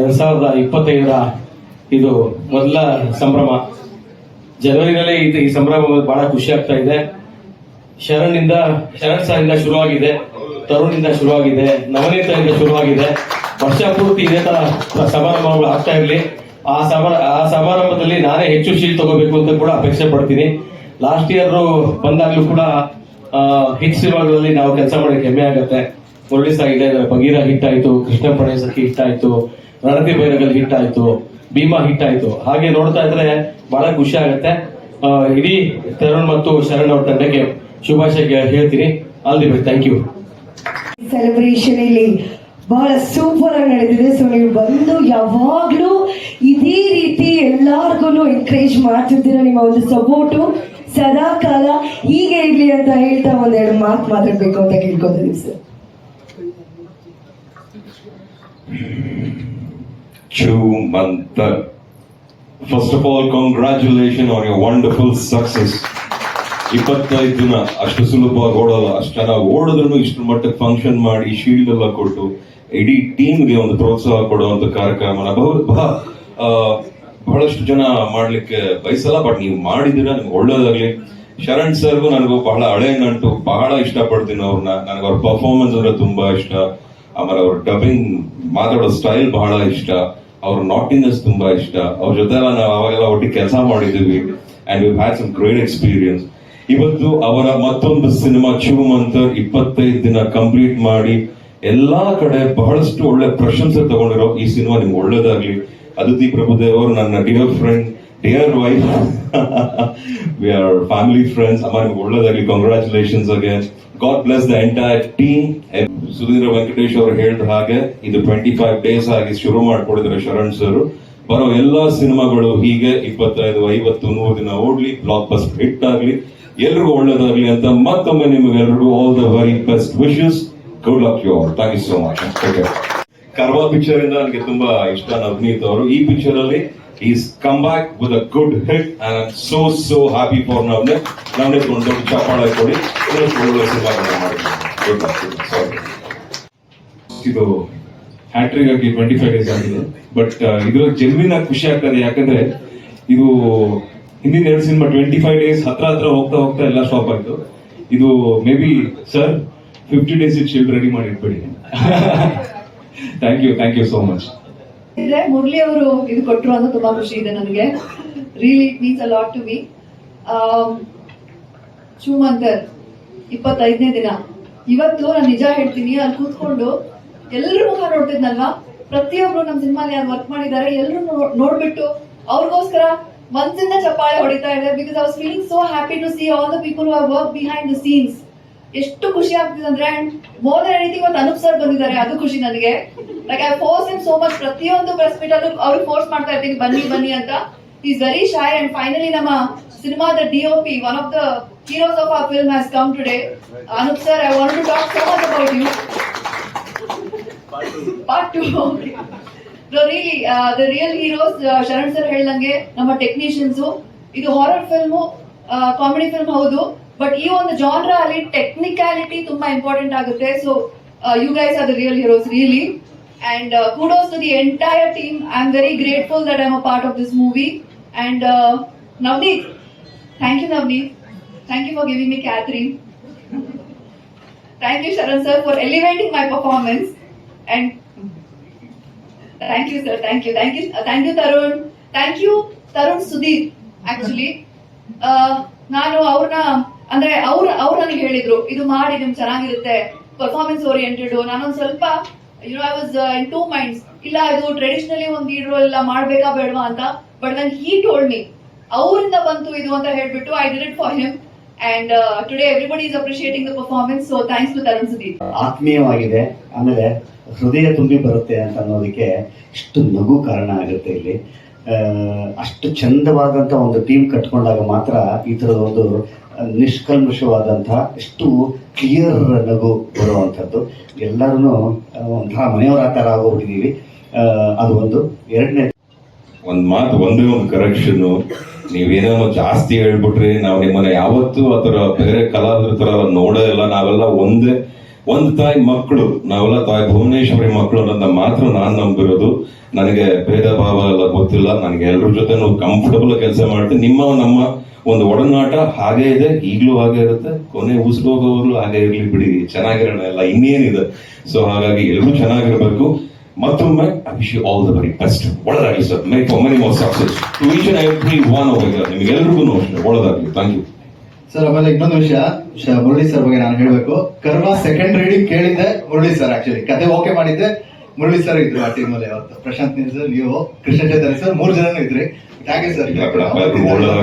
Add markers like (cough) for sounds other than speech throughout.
ಎರಡ್ ಸಾವಿರದ ಇಪ್ಪತ್ತೈದರ ಇದು ಮೊದಲ ಸಂಭ್ರಮ. ಜನವರಿನಲ್ಲೇ ಇದು ಈ ಸಂಭ್ರಮ ಬಹಳ ಖುಷಿ ಆಗ್ತಾ ಇದೆ. ಶರಣ್ನಿಂದ, ಶರಣ್ ಇಂದ ಶುರುವಾಗಿದೆ. ತರುಣಿಂದ ಶುರುವಾಗಿದೆ. ನವನೀತದಿಂದ ಶುರುವಾಗಿದೆ. ವರ್ಷ ಪೂರ್ತಿ ಇದೇ ತರ ಸಮಾರಂಭಗಳು ಆಗ್ತಾ ಇರಲಿ. ಆ ಸಮಾರ ಆ ಸಮಾರಂಭದಲ್ಲಿ ನಾನೇ ಹೆಚ್ಚು ಶೀಲ್ ತಗೋಬೇಕು ಅಂತ ಕೂಡ ಅಪೇಕ್ಷೆ ಪಡ್ತೀನಿ. ಲಾಸ್ಟ್ ಇಯರ್ ಬಂದಾಗ್ಲೂ ಕೂಡ ಹಿಟ್ ಸಿನಿಮಾಗಳಲ್ಲಿ ನಾವು ಕೆಲಸ ಮಾಡೋಕ್ಕೆ ಹೆಮ್ಮೆ ಆಗುತ್ತೆ. ಮುರಳಿ ಸಾಗಿದೆ ಬಗೀರ ಹಿಟ್ ಆಯ್ತು, ಕೃಷ್ಣ ಪಣೆ ಸಖಿ ಹಿಟ್ ಆಯ್ತು. ರಣತಿ ಬೈರಗಲ್ ಹಿಟ್ ಆಯ್ತು, ಭೀಮಾ ಹಿಟ್ ಆಯ್ತು. ಹಾಗೆ ನೋಡ್ತಾ ಇದ್ರೆ ಬಹಳ ಖುಷಿ ಆಗತ್ತೆ. ಇಡೀ ತರುಣ್ ಮತ್ತು ಶರಣ್ ಅವ್ರ ತಂಡಕ್ಕೆ ಶುಭಾಶಯ ಹೇಳ್ತೀನಿ. All the best thank you celebration ಇಲ್ಲಿ ಬಹಳ ಸೂಪರ್ ಆಗಿ ನಡೆದಿದೆ ಸೊ ನೀವು ಬಂದು ಯಾವಾಗ್ಲೂ ಇದೇ ರೀತಿ ಎಲ್ಲಾರ್ಗು ಎನ್ಕರೇಜ್ ಮಾಡ್ತಿದ್ದೀರ ನಿಮ್ಮ ಒಂದು ಸಪೋರ್ಟು ಸದಾ ಕಾಲ ಹೀಗೆ ಇರ್ಲಿ ಅಂತ ಹೇಳ್ತಾ ಒಂದೆರಡು ಮಾತು ಮಾತಾಡ್ಬೇಕು ಅಂತ ಕೇಳ್ಕೊತೀನಿ sir. Chu first First of all, congratulations on your wonderful success. ಇಪ್ಪತ್ತೈದು ದಿನ ಅಷ್ಟು ಸುಲಭವಾಗಿ ಓಡಲ್ಲ ಅಷ್ಟು ಚೆನ್ನಾಗಿ ಓಡಿದ್ರು ಇಷ್ಟು ಮಟ್ಟಕ್ಕೆ ಫಂಕ್ಷನ್ ಮಾಡಿ ಶೀಲ್ಡ್ ಎಲ್ಲ ಕೊಟ್ಟು ಇಡೀ ಟೀಮ್ಗೆ ಒಂದು ಪ್ರೋತ್ಸಾಹ ಕೊಡುವಂತ ಕಾರ್ಯಕ್ರಮನ ಬಹು ಬಹಳಷ್ಟು ಜನ ಮಾಡ್ಲಿಕ್ಕೆ ಬಯಸಲ್ಲ ಬಟ್ ನೀವು ಮಾಡಿದಿರ ನಿಮ್ಗೆ ಒಳ್ಳೇದಾಗ್ಲಿ. ಶರಣ್ ಸರ್ಗೂ ನನಗೂ ಬಹಳ ಹಳೆ ನಂಟು ಬಹಳ ಇಷ್ಟಪಡ್ತೀನಿ ಅವ್ರನ್ನ. ನನಗೆ ಅವ್ರ ಪರ್ಫಾರ್ಮೆನ್ಸ್ ಅಂದ್ರೆ ತುಂಬಾ ಇಷ್ಟ. ಆಮೇಲೆ ಅವ್ರ ಡಬ್ಬಿಂಗ್ ಮಾತಾಡೋ ಸ್ಟೈಲ್ ಬಹಳ ಇಷ್ಟ, ಅವ್ರ ನಾಟಿನೆಸ್ ತುಂಬಾ ಇಷ್ಟ. ಅವ್ರ ಜೊತೆ ನಾವು ಅವಾಗೆಲ್ಲ ಒಟ್ಟಿಗೆ ಕೆಲಸ ಮಾಡಿದ್ದೀವಿ and you had some great experience ಇವತ್ತು ಅವರ ಮತ್ತೊಂದು ಸಿನಿಮಾ ಮಂತ್ ಇಪ್ಪತ್ತೈದು ದಿನ ಕಂಪ್ಲೀಟ್ ಮಾಡಿ ಎಲ್ಲಾ ಕಡೆ ಬಹಳಷ್ಟು ಒಳ್ಳೆ ಪ್ರಶಂಸೆ ತಗೊಂಡಿರೋ ಈ ಸಿನಿಮಾ ನಿಮ್ಗೆ ಒಳ್ಳೇದಾಗ್ಲಿ. ಅದಿತಿ ಪ್ರಭುದೇವ್ ಅವರು ನನ್ನ dear friend dear wife we are family friends ಅಮ್ಮ ನಿಮ್ಗೆ ಒಳ್ಳೇದಾಗ್ಲಿ congratulations again God bless the entire team Sudhindra Venkatesh ಅವರು ಹೇಳಿದ ಹಾಗೆ ಇದು ಟ್ವೆಂಟಿ ಫೈವ್ ಡೇಸ್ ಆಗಿ ಶುರು ಮಾಡ್ಕೊಡಿದ್ರೆ ಶರಣ್ ಸರ್ ಬರೋ ಎಲ್ಲಾ ಸಿನಿಮಾಗಳು ಹೀಗೆ ಇಪ್ಪತ್ತೈದು, ಐವತ್ತು, ನೂರು ದಿನ ಓಡ್ಲಿ ಬ್ಲಾಕ್ ಬಸ್ ಹಿಟ್ ಆಗ್ಲಿ. ಎಲ್ರಿಗೂ ಒಳ್ಳೇದಾಗ್ಲಿ ಅಂತ ಮತ್ತೊಮ್ಮೆ ನಿಮಗೆಲ್ಲರಿಗೂ all the very best wishes good luck you all thank you so much Karva picture ಇಂದ ನನಗೆ ತುಂಬಾ ಇಷ್ಟ ನವನೀತ್ ಅವರು. ಈ ಪಿಕ್ಚರ್ ಅಲ್ಲಿ is come back with a good and I so so happy for Navaneeth Navaneeth ಒಂದು ದೊಡ್ಡ ಚಪ್ಪಾಳೆ ಕೊಡಿ ಇದು ಹ್ಯಾಟ್ರಿಕ್ ಆಗಿ ಟ್ವೆಂಟಿ ಫೈವ್ ಡೇಸ್ ಆಗಿದೆ ಬಟ್ ಇದ್ರಲ್ಲಿ ಜೆನ್ವಿನ್ ಖುಷಿ ಆಗ್ತದೆ ಯಾಕಂದ್ರೆ ಇದು ಹಿಂದಿನ ಎರಡು ಸಿನಿಮಾ ಟ್ವೆಂಟಿ ಫೈವ್ ಡೇಸ್ ಹತ್ರ ಹತ್ರ ಹೋಗ್ತಾ ಹೋಗ್ತಾ ಎಲ್ಲ ಸ್ಟಾಪ್ ಆಯ್ತು. ಇದು maybe sir fifty days ಇಟ್ ಶೀಲ್ಡ್ ರೆಡಿ ಮಾಡಿ ಇಟ್ಬಿಡಿ. Thank you thank you so much ಇದ್ರೆ ಮುರಳಿ ಅವರು ಇದು ಕೊಟ್ಟರು ಅಂತ ತುಂಬಾ ಖುಷಿ ಇದೆ ನನಗೆ. Really it means a lot to me ಶಿವಮಂತರ್ ಇಪ್ಪತ್ತೈದನೇ ದಿನ. ಇವತ್ತು ನಾನು ನಿಜ ಹೇಳ್ತೀನಿ, ಅಲ್ಲಿ ಕೂತ್ಕೊಂಡು ಎಲ್ಲರೂ ಮುಖ ನೋಡ್ತಿದ್ನಲ್ವಾ? ಪ್ರತಿಯೊಬ್ರು ನಮ್ಮ ಸಿನಿಮಾಲಿ ಯಾರು ವರ್ಕ್ ಮಾಡಿದ್ದಾರೆ ಎಲ್ಲರೂ ನೋಡ್ಬಿಟ್ಟು ಅವ್ರಿಗೋಸ್ಕರ ಮನ್ಸಿಂದ ಚಪ್ಪಾಳೆ ಹೊಡಿತಾ ಇದೆ because I was feeling so happy to see all the people who work behind the scenes ಎಷ್ಟು ಖುಷಿ ಆಗ್ತಿದೆ ಅಂದ್ರೆ ಮೋರ್ ದನ್ ಎನಿಥಿಂಗ್ ಒಂದು ಅನೂಪ್ ಸರ್ ಬಂದಿದ್ದಾರೆ, ಅದು ಖುಷಿ ನನಗೆ. Like I force in so much ಪ್ರತಿಯೊಂದು ಪ್ರೆಸ್ ಮೀಟ್ ಅಲ್ಲೂ ಅವ್ರಿಗೆ ಫೋರ್ಸ್ ಮಾಡ್ತಾ ಇರ್ತೀನಿ, ಬನ್ನಿ ಬನ್ನಿ ಅಂತ. Is very shy and finally ನಮ್ಮ ಸಿನಿಮಾದ D O P one of the heroes of a film has come today Anup sir I want to talk so much about you part two really the real heroes Sharan sir ಹೇಳ್ದಂಗೆ ನಮ್ಮ technicians ಇದು horror film comedy film ಹೌದು. But ಈ ಒಂದು genre ಅಲ್ಲಿ technicality ತುಂಬಾ important ಆಗುತ್ತೆ so you guys are the real heroes really and kudos to the entire team I am very grateful that I am a part of this movie and Navaneeth thank you Navaneeth thank you for giving me Catherine Thank you, Sharan sir, for elevating my performance. And thank you, sir. Thank you. Thank you. Uh, thank you, Tarun. Thank you, Tarun Sudhir. Actually, uh, ನಾನು ಅವ್ರನ್ನ ಅಂದ್ರೆ ಅವ್ರ ಅವ್ರು ನನಗೆ ಹೇಳಿದ್ರು, ಇದು ಮಾಡಿ ನಿಮ್ ಚೆನ್ನಾಗಿರುತ್ತೆ ಪರ್ಫಾರ್ಮೆನ್ಸ್ ಓರಿಯೆಂಟೆಡ್ ನಾನೊಂದ್ ಸ್ವಲ್ಪ you I was in two minds ಇಲ್ಲ, ಇದು ಟ್ರೆಡಿಷನಲಿ ಒಂದ್ ಇಡ್ರೋ ಎಲ್ಲ ಮಾಡ್ಬೇಕಾ ಬೇಡವಾ ಅಂತ ಬಟ್ ನನ್ ಹೀ ಟೋಲ್ಡ್ ಮಿ ಅವರಿಂದ ಬಂತು ಇದು ಅಂತ ಹೇಳ್ಬಿಟ್ಟು I did it for him and today everybody is appreciating the performance so thanks to Tarun Sudeep ಆತ್ಮೀಯವಾಗಿದೆ. ಆಮೇಲೆ ಹೃದಯ ತುಂಬಿ ಬರುತ್ತೆ ಅಂತ ಅನ್ನೋದಕ್ಕೆ ಇಷ್ಟು ನಗು ಕಾರಣ ಆಗುತ್ತೆ ಇಲ್ಲಿ. ಅಷ್ಟು ಚಂದವಾದಂಥ ಒಂದು ಟೀಮ್ ಕಟ್ಕೊಂಡಾಗ ಮಾತ್ರ ಈ ತರದ ಒಂದು ನಿಷ್ಕಲ್ಮಶವಾದಂತಹ ಎಷ್ಟು ಕ್ಲಿಯರ್ ನಗು ಬರುವಂಥದ್ದು ಎಲ್ಲರೂ ಒಂಥರ ಮನೆಯವರ ಥರ ಆಗೋಗ್ಬಿಟ್ಟಿದ್ದೀವಿ ಆ, ಅದು ಒಂದು. ಎರಡನೇ ಒಂದ್ ಮಾತು ಒಂದೇ ಒಂದು ಕರೆಕ್ಷನ್ ನೀವೇನೋ ಜಾಸ್ತಿ ಹೇಳ್ಬಿಟ್ರಿ ನಾವು ನಿಮ್ಮನ್ನ ಯಾವತ್ತೂ ಆತರ ಬೇರೆ ಕಲಾವಿದ್ರ ಥರ ನೋಡೋದಿಲ್ಲ ನಾವೆಲ್ಲ ಒಂದೇ ಒಂದು ತಾಯಿ ಮಕ್ಕಳು, ನಾವೆಲ್ಲ ತಾಯಿ ಭುವನೇಶ್ವರಿ ಮಕ್ಕಳು ಅನ್ನೋದನ್ನ ಮಾತ್ರ ನಾನು ನಂಬಿರೋದು. ನನಗೆ ಭೇದ ಭಾವ ಎಲ್ಲ ಗೊತ್ತಿಲ್ಲ. ನನಗೆ ಎಲ್ಲರ ಜೊತೆ ಕಂಫರ್ಟಬಲ್ ಕೆಲಸ ಮಾಡ್ತೀನಿ. ನಿಮ್ಮ, ನಮ್ಮ ಒಂದು ಒಡನಾಟ ಹಾಗೆ ಇದೆ. ಈಗಲೂ ಹಾಗೆ ಇರುತ್ತೆ. ಕೊನೆ ಉಸಿರೋಗೋರು ಹಾಗೆ ಇರ್ಲಿ ಬಿಡಿ. ಚೆನ್ನಾಗಿರೋಣ ಎಲ್ಲ ಇನ್ನೇನಿದೆ. ಸೊ ಹಾಗಾಗಿ ಎಲ್ಲರೂ ಚೆನ್ನಾಗಿರ್ಬೇಕು. ಮತ್ತೊಮ್ಮೆ I wish you all the very best ಒಳ್ಳೆದಾಗಲಿ sir. Make money more success to each and every one ನಿಮಗೆಲ್ರಿಗೂ ಅಷ್ಟೇ ಒಳ್ಳೆದಾಗಲಿ. ಥ್ಯಾಂಕ್ ಯು ಸರ್ ಆಮೇಲೆ ಇನ್ನೊಂದು ವಿಷಯ. ಶ- ಮುರಳಿ ಸರ್ ಬಗ್ಗೆ ನಾನು ಹೇಳ್ಬೇಕು. ಕರ್ಮ ಸೆಕೆಂಡ್ ರೀಡಿಂಗ್ ಕೇಳಿದ್ದೆ ಮುರಳಿ ಸರ್ ಆಕ್ಚುಲಿ ಕತೆ ಓಕೆ ಮಾಡಿದ್ದೆ. ಮುರಳಿ ಸರ್ ಇದ್ರು ಆ ಟೀಮ್ ಅಲ್ಲಿ ಅವತ್ತು. ಪ್ರಶಾಂತ್ ನೀಲ್ ಸರ್ ನೀವು ಕೃಷ್ಣ ಚೈತನ್ಯ ಸರ್ ಮೂರ್ ಜನ ಇದ್ರಿ. ಥ್ಯಾಂಕ್ ಯು ಇಲ್ಲ ಬಿಡಪ್ಪ, ಸರ್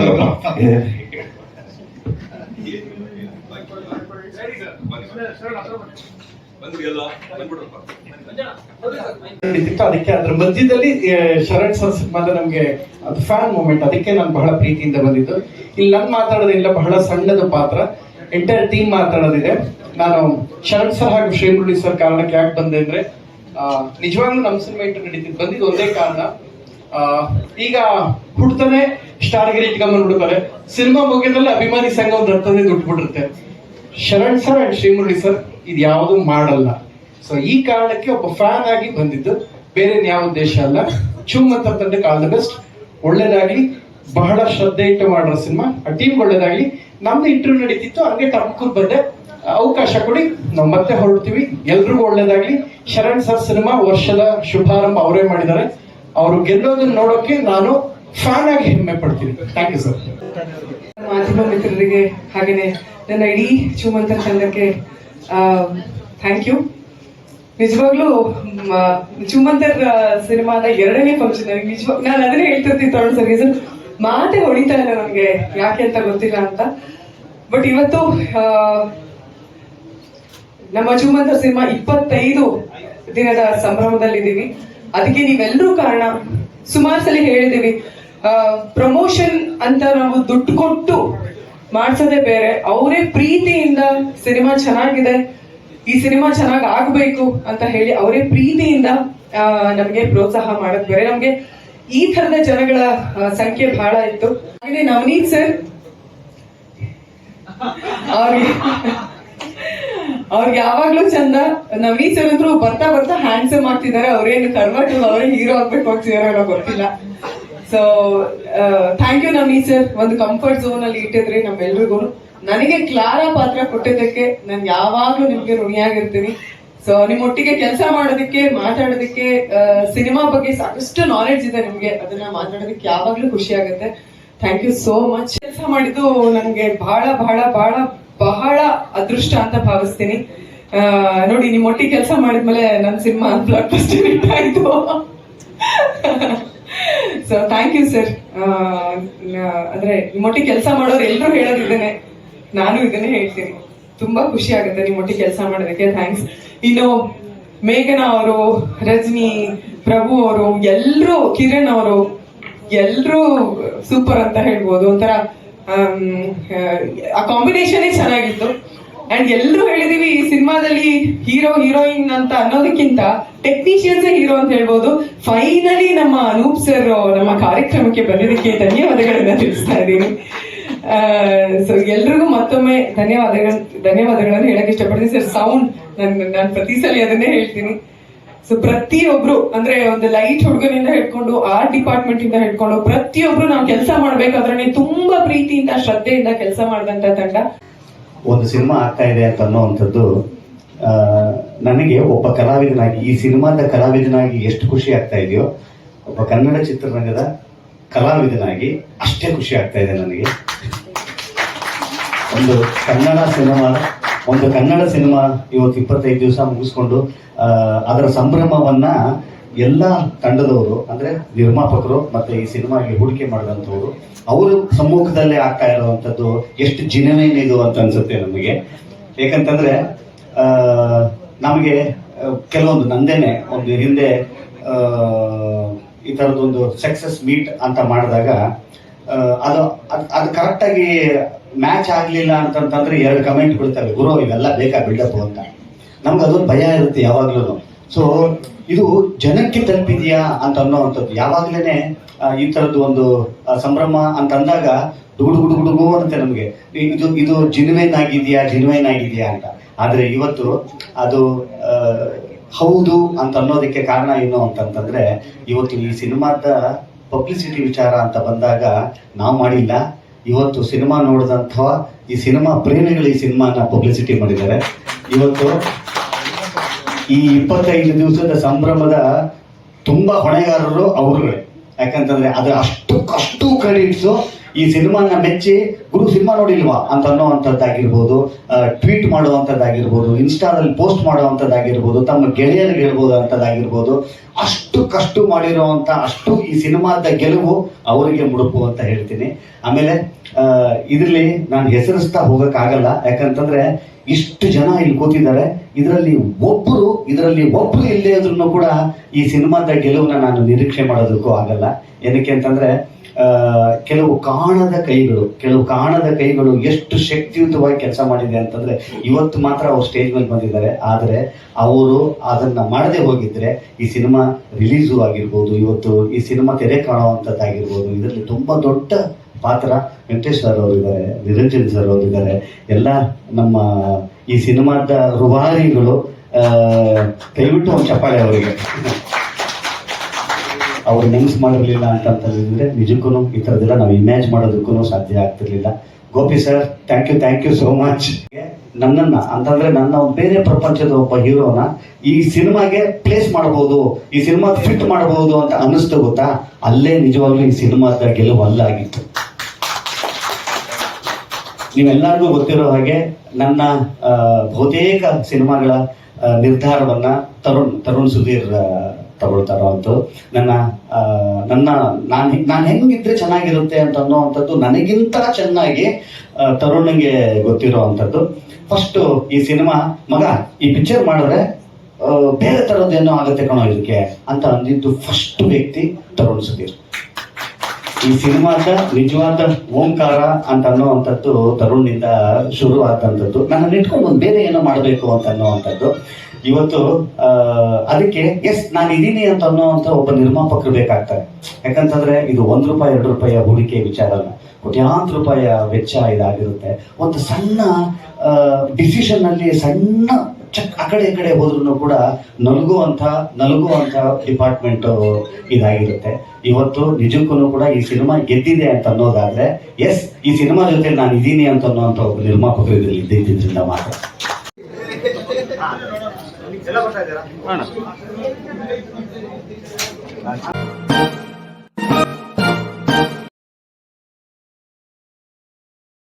ಅದಕ್ಕೆ ಅದ್ರ ಮಧ್ಯದಲ್ಲಿ ಶರಣ್ ಸರ್ ಸಿನಿಮಾದ ನಮ್ಗೆ ಅದು ಫ್ಯಾನ್ ಮೂಮೆಂಟ್ ಅದಕ್ಕೆ ನಾನು ಬಹಳ ಪ್ರೀತಿಯಿಂದ ಬಂದಿದ್ದು. ಇಲ್ಲಿ ನನ್ ಮಾತಾಡೋದಿಲ್ಲ ಬಹಳ ಸಣ್ಣದ ಪಾತ್ರ. ಎಂಟೈರ್ ಟೀಮ್ ಮಾತಾಡೋದಿದೆ. ನಾನು ಶರಣ್ ಸರ್ ಹಾಗೂ ಶ್ರೀಮುರಳಿ ಸರ್ ಕಾರಣಕ್ಕೆ ಯಾಕೆ ಬಂದೆ ಅಂದ್ರೆ ನಿಜವಾಗ್ಲೂ ನಮ್ಮ ಸಿನಿಮಾ ಇಂಟರ್ ನಡೀತಿದ್ದು ಬಂದಿದ್ದು ಒಂದೇ ಕಾರಣ. ಈಗ ಹುಡ್ತಾನೆ ಸ್ಟಾರ್ ಗಿರಿ ಇಟ್ಕೊಂಡ್ಬಂದ್ಬಿಡ್ತಾರೆ ಸಿನಿಮಾ ಮುಗಿದ್ರಲ್ಲಿ ಅಭಿಮಾನಿ ಸಂಘ ಒಂದು ರಕ್ತದಿಂದ ಉಟ್ಬಿಟ್ಟಿರುತ್ತೆ. Sharan sir and Srimurali sir ಇದು ಯಾವುದು ಮಾಡಲ್ಲ. ಸೊ ಈ ಕಾರಣಕ್ಕೆ ಒಬ್ಬ ಫ್ಯಾನ್ ಆಗಿ ಬಂದಿದ್ದು, ಬೇರೆ ಯಾವ ಉದ್ದೇಶ ಅಲ್ಲ. ಚುಮ್ ಅಂತ ತಂಡಕ್ಕೆ ಆಲ್ ದ ಬೆಸ್ಟ್. ಒಳ್ಳೇದಾಗ್ಲಿ, ಬಹಳ ಶ್ರದ್ಧೆ ಇಟ್ಟು ಮಾಡಿರೋ ಸಿನಿಮಾ. ಆ ಟೀಮ್ ಒಳ್ಳೇದಾಗ್ಲಿ. ನಮ್ದು ಇಂಟರ್ವ್ಯೂ ನಡೀತಿತ್ತು. ಹಂಗೆ ಟಮ್ಕೂರ್ ಬಂದೆ. ಅವಕಾಶ ಕೊಡಿ. ನಾವು ಮತ್ತೆ ಹೊರಡ್ತೀವಿ. ಎಲ್ರಿಗೂ ಒಳ್ಳೇದಾಗ್ಲಿ. ಶರಣ್ ಸರ್ ಸಿನಿಮಾ ವರ್ಷದ ಶುಭಾರಂಭ ಅವರೇ ಮಾಡಿದ್ದಾರೆ. ಅವರು ಗೆಲ್ಲೋದನ್ನ ನೋಡೋಕೆ ನಾನು ಫ್ಯಾನ್ ಆಗಿ ಹೆಮ್ಮೆ ಪಡ್ತೀನಿ. ಥ್ಯಾಂಕ್ ಯು ಸರ್ ಮಾಧ್ಯಮ ಮಿತ್ರರಿಗೆ ಹಾಗೇನೆ ನನ್ನ ಇಡೀ ಚುಮಂತ ತಂಡಕ್ಕೆ ಥ್ಯಾಂಕ್ ಯು ನಿಜವಾಗ್ಲೂ ಚುಮಂತರ್ ಸಿನಿಮಾದ ಎರಡನೇ ಫಂಕ್ಷನ್ ನಿಜವಾಗ ನಾನು ಅದನ್ನೇ ಹೇಳ್ತಿರ್ತೀನಿ ಸರ್ ರೀಸನ್ ಮಾತೇ ಹೊಡಿತಾ ಇಲ್ಲ ನನಗೆ, ಯಾಕೆ ಅಂತ ಗೊತ್ತಿಲ್ಲ ಅಂತ. ಬಟ್ ಇವತ್ತು ನಮ್ಮ ಚುಮಂತರ್ ಸಿನಿಮಾ ಇಪ್ಪತ್ತೈದು ದಿನದ ಸಂಭ್ರಮದಲ್ಲಿದ್ದೀವಿ. ಅದಕ್ಕೆ ನೀವೆಲ್ಲರೂ ಕಾರಣ, ಸುಮಾರು ಸಲ ಹೇಳಿದೀವಿ ಪ್ರಮೋಷನ್ ಅಂತ ನಾವು ದುಡ್ಡು ಕೊಟ್ಟು ಮಾಡ್ಸೋದೇ ಬೇರೆ. ಅವರೇ ಪ್ರೀತಿಯಿಂದ ಸಿನಿಮಾ ಚೆನ್ನಾಗಿದೆ, ಈ ಸಿನಿಮಾ ಚೆನ್ನಾಗಿ ಆಗ್ಬೇಕು ಅಂತ ಹೇಳಿ ಅವರೇ ಪ್ರೀತಿಯಿಂದ ನಮಗೆ ಪ್ರೋತ್ಸಾಹ ಮಾಡೋದ್ ಬೇರೆ. ನಮ್ಗೆ ಈ ತರದ ಜನಗಳ ಸಂಖ್ಯೆ ಬಹಳ ಇತ್ತು. ಹಾಗೆ ನವನೀತ್ ಸರ್, ಅವ್ರಿಗೆ ಅವ್ರಿಗೆ ಯಾವಾಗ್ಲೂ ಚಂದ. ನವನೀತ್ ಸರ್ ಅಂದ್ರು ಬರ್ತಾ ಬರ್ತಾ ಹ್ಯಾಂಡ್ಸಮ್ ಆಗ್ತಿದ್ದಾರೆ. ಅವ್ರೇನು ಕರ್ನಾಟಕ ಅವರೇ ಹೀರೋ ಆಗ್ಬೇಕು ಏನೋ ಗೊತ್ತಿಲ್ಲ. So thank you Nami sir ಒಂದು ಕಂಫರ್ಟ್ ಝೋನ್ ಅಲ್ಲಿ ಇಟ್ಟಿದ್ರಿ ನಮ್ಮೆಲ್ರಿಗೂ. ನನಗೆ ಕ್ಲಾರ ಪಾತ್ರ ಕೊಟ್ಟಿದ್ದಕ್ಕೆ ನಾನು ಯಾವಾಗ್ಲೂ ನಿಮ್ಗೆ ಋಣಿಯಾಗಿರ್ತೀನಿ. ಸೊ ನಿಮ್ಮೊಟ್ಟಿಗೆ ಕೆಲಸ ಮಾಡೋದಕ್ಕೆ, ಮಾತಾಡೋದಕ್ಕೆ ಸಿನಿಮಾ ಬಗ್ಗೆ ಸಾಕಷ್ಟು ನಾಲೆಡ್ಜ್ ಇದೆ ನಿಮ್ಗೆ. ಅದನ್ನ ಮಾತಾಡೋದಕ್ಕೆ ಯಾವಾಗ್ಲೂ ಖುಷಿ ಆಗುತ್ತೆ ಥ್ಯಾಂಕ್ ಯು ಸೋ ಮಚ್ ಕೆಲಸ ಮಾಡಿದ್ದು ನನಗೆ ಬಹಳ ಬಹಳ ಬಹಳ ಬಹಳ ಅದೃಷ್ಟ ಅಂತ ಭಾವಿಸ್ತೀನಿ. ನೋಡಿ, ನಿಮ್ಮೊಟ್ಟಿಗೆ ಕೆಲಸ ಮಾಡಿದ್ಮೇಲೆ ನನ್ನ ಸಿನಿಮಾ ಬ್ಲಾಕ್ ಬಸ್ಟರ್ ಆಯ್ತು. (laughs) ಸೊ ಥ್ಯಾಂಕ್ ಯು ಸರ್ ಅಂದ್ರೆ ನಿಮ್ಮೊಟ್ಟಿಗೆ ಕೆಲಸ ಮಾಡೋರು ಎಲ್ಲರೂ ಹೇಳೋದಿದ್ದೇನೆ. ನಾನು ಇದನ್ನೇ ಹೇಳ್ತೀನಿ. ತುಂಬಾ ಖುಷಿ ಆಗುತ್ತೆ ನಿಮ್ಮೊಟ್ಟಿಗೆ ಕೆಲಸ ಮಾಡೋದಕ್ಕೆ. ಥ್ಯಾಂಕ್ಸ್ ಇನ್ನು ಮೇಘನಾ ಅವರು, ರಜನಿ, ಪ್ರಭು ಅವರು ಎಲ್ಲರೂ ಕಿರಣ್ ಅವರು ಎಲ್ಲರೂ ಸೂಪರ್ ಅಂತ ಹೇಳ್ಬೋದು. ಒಂಥರ ಆ ಕಾಂಬಿನೇಷನ್ ಚೆನ್ನಾಗಿತ್ತು. ಅಂಡ್ ಎಲ್ಲರೂ ಹೇಳಿದೀವಿ, ಈ ಸಿನಿಮಾದಲ್ಲಿ ಹೀರೋ ಹೀರೋಯಿನ್ ಅಂತ ಅನ್ನೋದಕ್ಕಿಂತ ಟೆಕ್ನಿಷಿಯನ್ಸ್ ಹೀರೋ ಅಂತ ಹೇಳ್ಬೋದು. ಫೈನಲಿ ನಮ್ಮ ಅನೂಪ್ ಸರ್ ನಮ್ಮ ಕಾರ್ಯಕ್ರಮಕ್ಕೆ ಬಂದಿದ್ದಕ್ಕೆ ಧನ್ಯವಾದಗಳನ್ನ ತಿಳಿಸ್ತಾ ಇದ್ದೀನಿ. ಸೊ ಎಲ್ರಿಗೂ ಮತ್ತೊಮ್ಮೆ ಧನ್ಯವಾದಗಳು, ಧನ್ಯವಾದಗಳನ್ನು ಹೇಳಕ್ ಇಷ್ಟಪಡ್ತೀನಿ. ಸರ್ ಸೌಂಡ್ ನಾನು ನಾನು ಪ್ರತಿ ಸಲ ಅದನ್ನೇ ಹೇಳ್ತೀನಿ. ಸೊ ಪ್ರತಿಯೊಬ್ರು, ಅಂದ್ರೆ ಒಂದು ಲೈಟ್ ಹುಡುಗನಿಂದ ಹಿಡ್ಕೊಂಡು ಆರ್ಟ್ ಡಿಪಾರ್ಟ್ಮೆಂಟ್ ಇಂದ ಹಿಡ್ಕೊಂಡು, ಪ್ರತಿಯೊಬ್ರು ನಾವು ಕೆಲಸ ಮಾಡ್ಬೇಕಾದ್ರೆ ತುಂಬಾ ಪ್ರೀತಿಯಿಂದ, ಶ್ರದ್ಧೆಯಿಂದ ಕೆಲಸ ಮಾಡಿದಂತ ತಂಡ. ಒಂದು ಸಿನಿಮಾ ಆಗ್ತಾ ಇದೆ ಅಂತ ಅನ್ನೋವಂಥದ್ದು ನನಗೆ ಒಬ್ಬ ಕಲಾವಿದನಾಗಿ, ಈ ಸಿನಿಮಾದ ಕಲಾವಿದನಾಗಿ ಎಷ್ಟು ಖುಷಿ ಆಗ್ತಾ ಇದೆಯೋ, ಒಬ್ಬ ಕನ್ನಡ ಚಿತ್ರರಂಗದ ಕಲಾವಿದನಾಗಿ ಅಷ್ಟೇ ಖುಷಿ ಆಗ್ತಾ ಇದೆ ನನಗೆ. ಒಂದು ಕನ್ನಡ ಸಿನಿಮಾ, ಒಂದು ಕನ್ನಡ ಸಿನಿಮಾ ಇವತ್ತು ಇಪ್ಪತ್ತೈದು ದಿವಸ ಮುಗಿಸ್ಕೊಂಡು ಅದರ ಸಂಭ್ರಮವನ್ನ ಎಲ್ಲ ತಂಡದವರು ಅಂದ್ರೆ ನಿರ್ಮಾಪಕರು ಮತ್ತೆ ಈ ಸಿನಿಮಾಗೆ ಹೂಡಿಕೆ ಮಾಡಿದಂಥವ್ರು ಅವರು ಸಮ್ಮುಖದಲ್ಲೇ ಆಗ್ತಾ ಇರುವಂತದ್ದು ಎಷ್ಟು ಜಿನವೇನ್ ಇದು ಅಂತ ಅನ್ಸುತ್ತೆ ನಮಗೆ. ಯಾಕಂತಂದ್ರೆ ಆ, ನಮಗೆ ಕೆಲವೊಂದು ನಂದೇನೆ ಒಂದು ಹಿಂದೆ ಈ ಥರದೊಂದು ಸಕ್ಸಸ್ ಮೀಟ್ ಅಂತ ಮಾಡಿದಾಗ ಅದು ಅದು ಅದ್- ಅದು ಕರೆಕ್ಟಾಗಿ ಮ್ಯಾಚ್ ಆಗಲಿಲ್ಲ ಅಂತಂತಂದ್ರೆ ಎರಡು ಕಮೆಂಟ್ ಬಿಡ್ತಾರೆ ಗುರು ಇವೆಲ್ಲ ಬೇಕಾ ಬಿಲ್ಡಪ್ ಅಂತ? ನಮ್ಗೆ ಅದೊಂದು ಭಯ ಇರುತ್ತೆ ಯಾವಾಗ್ಲೂ ಸೊ ಇದು ಜನಕ್ಕೆ ತಲುಪಿದೆಯಾ ಅಂತ ಅನ್ನೋವಂಥದ್ದು. ಯಾವಾಗ್ಲೇನೆ ಈ ಥರದ್ದು ಒಂದು ಸಂಭ್ರಮ ಅಂತ ಅಂದಾಗ ದುಡುಗು ಅಂತ ನಮಗೆ. ಇದು ಇದು ಜಿನ್ವೇನ್ ಆಗಿದೆಯಾ ಜಿನ್ವೇನ್ ಆಗಿದೆಯಾ ಅಂತ. ಆದರೆ ಇವತ್ತು ಅದು ಹೌದು ಅಂತ ಅನ್ನೋದಕ್ಕೆ ಕಾರಣ ಏನು ಅಂತಂತಂದ್ರೆ, ಇವತ್ತು ಈ ಸಿನಿಮಾದ ಪಬ್ಲಿಸಿಟಿ ವಿಚಾರ ಅಂತ ಬಂದಾಗ ನಾವು ಮಾಡಿಲ್ಲ. ಇವತ್ತು ಸಿನಿಮಾ ನೋಡಿದಂಥ ಈ ಸಿನಿಮಾ ಪ್ರೇಮಿಗಳು ಈ ಸಿನಿಮಾನ ಪಬ್ಲಿಸಿಟಿ ಮಾಡಿದ್ದಾರೆ. ಇವತ್ತು ಈ ಇಪ್ಪತ್ತೈದು ದಿವಸದ ಸಂಭ್ರಮದ ತುಂಬಾ ಹೊಣೆಗಾರರು ಅವರು. ಯಾಕಂತಂದ್ರೆ ಅದು ಅಷ್ಟು ಅಷ್ಟು ಕ್ರೆಡಿಟ್ಸು ಈ ಸಿನಿಮಾನ ಮೆಚ್ಚಿ, ಗುರು ಸಿನಿಮಾ ನೋಡಿಲ್ವಾ? ಅಂತ ಅನ್ನೋವಂಥದ್ದಾಗಿರ್ಬೋದು ಟ್ವೀಟ್ ಮಾಡುವಂಥದ್ದಾಗಿರ್ಬೋದು, ಇನ್ಸ್ಟಾದಲ್ಲಿ ಪೋಸ್ಟ್ ಮಾಡುವಂಥದ್ದಾಗಿರ್ಬೋದು, ತಮ್ಮ ಗೆಳೆಯರಿಗೆ ಹೇಳ್ಬೋದು ಅಂಥದ್ದಾಗಿರ್ಬೋದು ಅಷ್ಟು ಕಷ್ಟ ಮಾಡಿರುವಂಥ, ಅಷ್ಟು ಈ ಸಿನಿಮಾದ ಗೆಲುವು ಅವರಿಗೆ ಮುಡುಪು ಅಂತ ಹೇಳ್ತೀನಿ. ಆಮೇಲೆ ಇದರಲ್ಲಿ ನಾನು ಹೆಸರಿಸ್ತಾ ಹೋಗೋಕ್ಕಾಗಲ್ಲ, ಯಾಕಂತಂದ್ರೆ ಇಷ್ಟು ಜನ ಇಲ್ಲಿ ಕೂತಿದ್ದಾರೆ. ಇದರಲ್ಲಿ ಒಬ್ಬರು ಇದರಲ್ಲಿ ಒಬ್ಬರು ಇಲ್ಲದೇ ಇದ್ರೂ ಕೂಡ ಈ ಸಿನಿಮಾದ ಗೆಲುವನ್ನ ನಾನು ನಿರೀಕ್ಷೆ ಮಾಡೋದಕ್ಕೂ ಆಗಲ್ಲ. ಏನಕ್ಕೆ ಅಂತಂದ್ರೆ ಕೆಲವು ಕಾಣದ ಕೈಗಳು, ಕೆಲವು ಕಾಣದ ಕೈಗಳು ಎಷ್ಟು ಶಕ್ತಿಯುತವಾಗಿ ಕೆಲಸ ಮಾಡಿದೆ ಅಂತಂದ್ರೆ ಇವತ್ತು ಮಾತ್ರ ಅವ್ರು ಸ್ಟೇಜ್ ಮೇಲೆ ಬಂದಿದ್ದಾರೆ. ಆದರೆ ಅವರು ಅದನ್ನ ಮಾಡದೆ ಹೋಗಿದ್ರೆ ಈ ಸಿನಿಮಾ ರಿಲೀಸು ಆಗಿರ್ಬೋದು, ಇವತ್ತು ಈ ಸಿನಿಮಾ ತೆರೆ ಕಾಣುವಂಥದ್ದಾಗಿರ್ಬೋದು ಇದರಲ್ಲಿ ತುಂಬಾ ದೊಡ್ಡ ಪಾತ್ರ ವೆಂಕಟೇಶ್ ಸರ್ ಅವರು ಇದ್ದಾರೆ, ನಿರಂಜನ್ ಸರ್ ಅವರು ಇದ್ದಾರೆ. ಎಲ್ಲ ನಮ್ಮ ಈ ಸಿನಿಮಾದ ರುವಾರಿಗಳು ದಯವಿಟ್ಟು ಒಂದು ಚಪ್ಪಾಳೆ ಅವರಿಗೆ. ಅವ್ರು ನೆನ್ಸ್ ಮಾಡಿರ್ಲಿಲ್ಲ ಅಂತಂತಂದ್ರೆ ನಿಜಕ್ಕೂ ಈ ಥರದ್ದೆಲ್ಲ ನಾವು ಇಮ್ಯಾಜ್ ಮಾಡೋದಕ್ಕೂ ಸಾಧ್ಯ ಆಗ್ತಿರ್ಲಿಲ್ಲ. Gopi sir thank you thank you so much ನನ್ನನ್ನ, ಅಂತಂದ್ರೆ ನನ್ನ ಬೇರೆ ಪ್ರಪಂಚದ ಒಬ್ಬ ಹೀರೋನ ಈ ಸಿನಿಮಾಗೆ ಪ್ಲೇಸ್ ಮಾಡಬಹುದು, ಈ ಸಿನಿಮಾ ಫಿಟ್ ಮಾಡಬಹುದು ಅಂತ ಅನ್ನಿಸ್ತು ಗೊತ್ತಾ? ಅಲ್ಲೇ ನಿಜವಾಗ್ಲೂ ಈ ಸಿನಿಮಾದ ಗೆಲುವು ಅಲ್ಲಾಗಿತ್ತು. ನೀವೆಲ್ಲರಿಗೂ ಗೊತ್ತಿರೋ ಹಾಗೆ ನನ್ನ ಬಹುತೇಕ ಸಿನಿಮಾಗಳ ನಿರ್ಧಾರವನ್ನ ತರುಣ್ ತರುಣ್ ಸುಧೀರ್ ತಗೊಳ್ತಾರೋ ಅಂತ ನನ್ನ ನನ್ನ, ನಾನು ನಾನು ಹೆಂಗಿದ್ರೆ ಚೆನ್ನಾಗಿರುತ್ತೆ ಅಂತ ಅನ್ನೋವಂಥದ್ದು ನನಗಿಂತ ಚೆನ್ನಾಗಿ ತರುಣಿಗೆ ಗೊತ್ತಿರೋ ಅಂಥದ್ದು. ಫಸ್ಟ್ ಈ ಸಿನಿಮಾ, ಮಗ, ಈ ಪಿಕ್ಚರ್ ಮಾಡಿದ್ರೆ ಬೇರೆ ಥರದ್ದೇನೋ ಆಗುತ್ತೆ ಕಣೋ ಇದಕ್ಕೆ ಅಂತ ಅಂದಿದ್ದು ಫಸ್ಟ್ ವ್ಯಕ್ತಿ ತರುಣ್ ಸುಧೀರ್. ಈ ಸಿನಿಮಾದ ನಿಜವಾದ ಓಂಕಾರ ಅಂತ ಅನ್ನೋವಂಥದ್ದು ತರುಣ್ನಿಂದ ಶುರು ಆದಂಥದ್ದು ನನ್ನ ಇಟ್ಕೊಂಡು ಬೇರೆ ಏನೋ ಮಾಡಬೇಕು ಅಂತ ಅನ್ನುವಂಥದ್ದು. ಇವತ್ತು ಅದಕ್ಕೆ ಎಸ್ ನಾನು ಇದೀನಿ ಅಂತ ಅನ್ನೋವಂಥ ಒಬ್ಬ ನಿರ್ಮಾಪಕರು ಬೇಕಾಗ್ತಾರೆ. ಯಾಕಂತಂದ್ರೆ ಇದು ಒಂದ್ ರೂಪಾಯಿ, ಎರಡು ರೂಪಾಯಿಯ ಹೂಡಿಕೆ ವಿಚಾರ ಅಲ್ಲ. ಕೋಟ್ಯಾಂತರ ರೂಪಾಯಿಯ ವೆಚ್ಚ ಇದಾಗಿರುತ್ತೆ. ಒಂದು ಸಣ್ಣ ಡಿಸಿಷನ್ನಲ್ಲಿ ಸಣ್ಣ ಚಕ್ ಆ ಕಡೆ ಈ ಕಡೆ ಹೋದ್ರೂ ಕೂಡ ನಲಗುವಂತ ನಲಗುವಂತ ಡಿಪಾರ್ಟ್ಮೆಂಟ್ ಇದಾಗಿರುತ್ತೆ. ಇವತ್ತು ನಿಜಕ್ಕೂ ಕೂಡ ಈ ಸಿನಿಮಾ ಗೆದ್ದಿದೆ ಅಂತ ಅನ್ನೋದಾದ್ರೆ ಎಸ್ ಈ ಸಿನಿಮಾ ಜೊತೆ ನಾನು ಇದ್ದೀನಿ ಅಂತ ಅನ್ನೋಂಥ ಒಬ್ಬ ನಿರ್ಮಾಪಕರು ಇದ್ರಲ್ಲಿ ಇದ್ದಿದ್ದರಿಂದ ಮಾತ್ರ. ಇದ್ದೀರಾ?